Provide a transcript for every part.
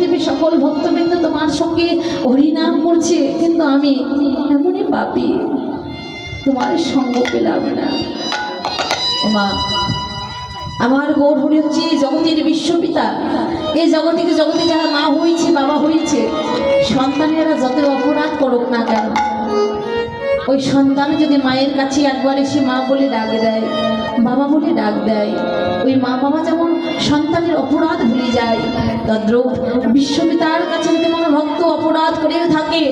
দেবী সকল ভক্তবৃন্দ তোমার সঙ্গে হরিনাম করছে, কিন্তু আমি এমনই পাপি। তোমার সঙ্গ পেলাম না। মা আমার গৌর হরি হচ্ছে জগতের বিশ্বপিতা। এই জগতিকে জগতে যারা মা হয়েছে, বাবা হয়েছে, সন্তানেরা যত অপরাধ করুক না কেন, ওই সন্তান যদি মায়ের কাছে একবার এসে মা বলে ডাক দেয়, বাবা বলে ডাক দেয়, ওই মা বাবা যেমন সন্তানের অপরাধ ভুলে যায় তদ্রূপ বিশ্বপিতার কাছে যদি কোনো ভক্ত অপরাধ করেও থাকে,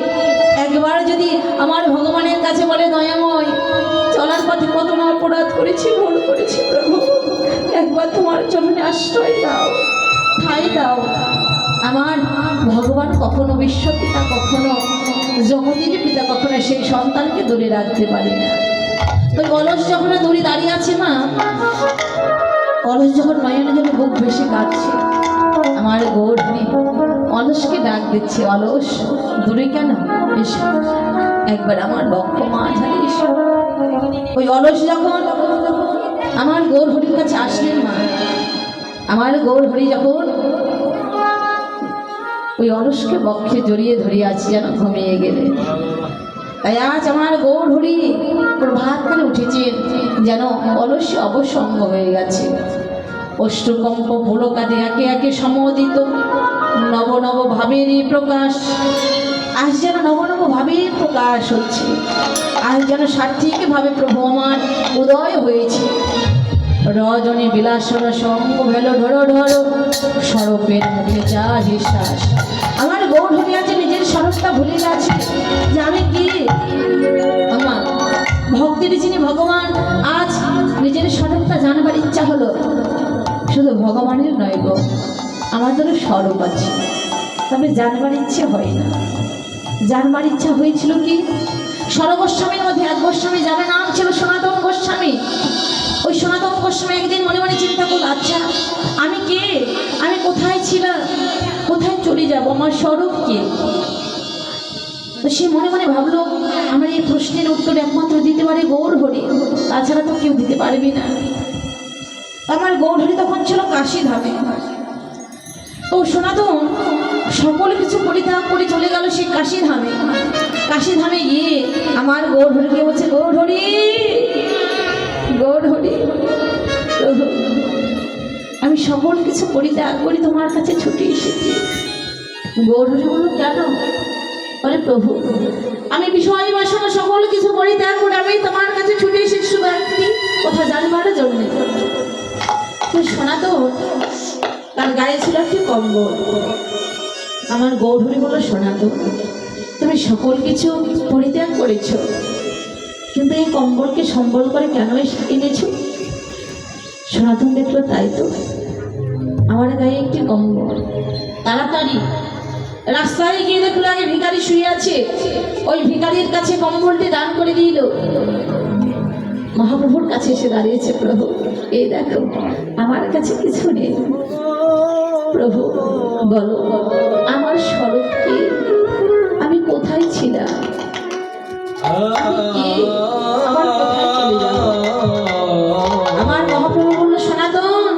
একবার যদি আমার ভগবানের কাছে বলে, দয়াময়, চলার পথে কত না অপরাধ করেছি, ভুল করেছি প্রভু। একবার তোমার চরণে আশ্রয় দাও, ঠাই দাও। আমার ভগবান কখনো বিশ্বপিতা, কখনো জগতের পিতা, কখনো সেই সন্তানকে দূরে রাখতে পারে না। ওই অলস যখন দূরে দাঁড়িয়ে আছে মা, অলস যখন নয়নে যেন বুক বেশি কাঁদছে আমার গৌরী অলসকে ডাক দিচ্ছে, অলস। দূরে কেন একবার আমার বক্ষ মা ঝাড়ে এসো। ওই অলস যখন আমার গৌর হরির কাছে আসলেন মা, আমার গৌর হরি যখন ওই অলসকে বক্ষে জড়িয়ে ধরিয়ে আছি, যেন ঘুমিয়ে গেলে। তাই আজ আমার গৌর হরি প্রভাতকালে উঠেছেন, যেন অলস অবসঙ্গ হয়ে গেছে। অষ্টকম্প পুলকাতে একে একে সমদিত। নব নব ভাবেরই প্রকাশ। আজ যেন নব নব ভাবের প্রকাশ হচ্ছে। আজ যেন সার্থিকভাবে প্রভু আমার উদয় হয়েছে। রজনী বিলাসর সঙ্গ ভেলো ঢোড়ো ঢোড়ো সরপের মুখে যা নিঃশ্বাস। আমার গৌর আছে নিজের স্বরূপটা ভুলে গেছে। যে আমি কি? আমার ভক্তির যিনি ভগবান, আজ নিজের স্বরূপটা জানবার ইচ্ছা হলো। ভগবানের নয় গো, আমাদেরও স্বরূপ আছে। তবে জানবার ইচ্ছে হয় না। জানবার ইচ্ছা হয়েছিল কি? সরগোস্বামীর মধ্যে এক গোস্বামী যার নাম ছিল সনাতন গোস্বামী। ওই সনাতন গোস্বামী একদিন মনে মনে চিন্তা করল আচ্ছা আমি কে? আমি কোথায় ছিলাম? কোথায় চলে যাব? আমার স্বরূপ কে? তো সে মনে মনে ভাবলো, আমার এই প্রশ্নের উত্তর একমাত্র দিতে পারে গৌর হরি। তাছাড়া তো কেউ দিতে পারবে না। আমার গৌর তখন ছিল কাশি ধামে। তো সনাতন, সকল কিছু পরিত্যাগ করে চলে গেল সেই কাশি ধামে। কাশি ধামে গিয়ে আমার গৌর হরিকে বলছে গৌর গৌর আমি সকল কিছু পরিত্যাগ করি তোমার কাছে ছুটি এসেছি। গৌর বলল, কেন? বলে, প্রভু, আমি বিষয় বাসনা গায়ে ছিল একটি কম্বল। আমার গৌরী বলো সনাতন তুমি সকল কিছু পরিত্যাগ করেছ। কিন্তু এই কম্বলকে সম্বল করে কেন এনেছো? সনাতন দেখল, তাই তো। আমার গায়ে একটি কম্বল। তাড়াতাড়ি রাস্তায় গিয়ে দেখল, আগে ভিখারি শুয়ে আছে। ওই ভিখারির কাছে কম্বলটি দান করে দিল। মহাপ্রভুর কাছে এসে দাঁড়িয়েছে, প্রভু। এই দেখো, আমার কাছে কিছু নেই। প্রভু, বলো, আমার স্বরূপ কি? আমি কোথায় ছিলাম? আমার মহাপ্রভু বলল সনাতন,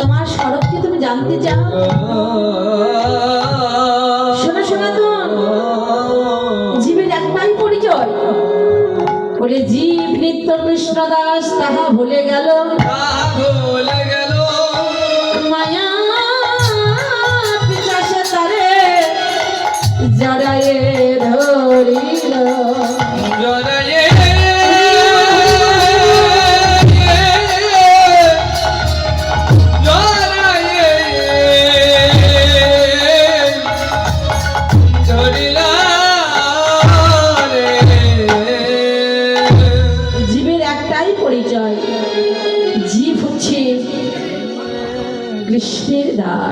তোমার স্বরূপ কি তুমি জানতে চাও? শোনো সনাতন, জীবের একটাই পরিচয়। বলে জীব নিত্য কৃষ্ণ দাস, তাহা ভুলে গেল।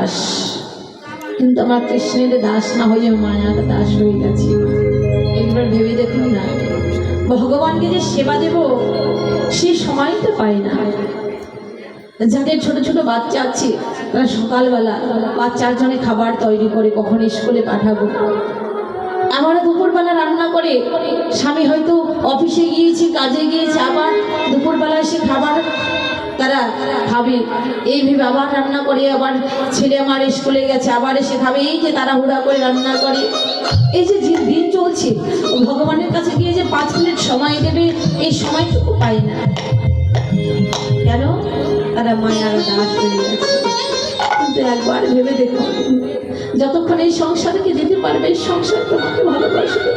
দাস। কিন্তু আমার কৃষ্ণের দাস না হয়ে মায়ার দাস হয়ে গেছে। একবার ভেবে দেখুন না, ভগবানকে যে সেবা দেব, সে সময় তো পাই না। যাদের ছোট ছোট বাচ্চা আছে, তারা সকালবেলা বাচ্চার জন্য খাবার তৈরি করে কখন স্কুলে পাঠাবো। আমারও দুপুরবেলা রান্না করে, স্বামী হয়তো অফিসে গিয়েছে, কাজে গিয়েছে, আবার দুপুরবেলা এসে খাবার তারা খাবে এই ভেবে আবার রান্না করে, আবার ছেলে আমার স্কুলে গেছে, আবার এসে খাবে এই যে তারা হুড়া করে রান্না করে। এই যে দিন চলছে ভগবানের কাছে গিয়ে যে পাঁচ মিনিট সময় দেবে, এই সময়টুকু পাই না। কেন? তারা মায়ার কিন্তু একবার ভেবে দেখো যতক্ষণ এই সংসারকে দিতে পারবে, এই সংসার তোমাকে ভালোবাসবে।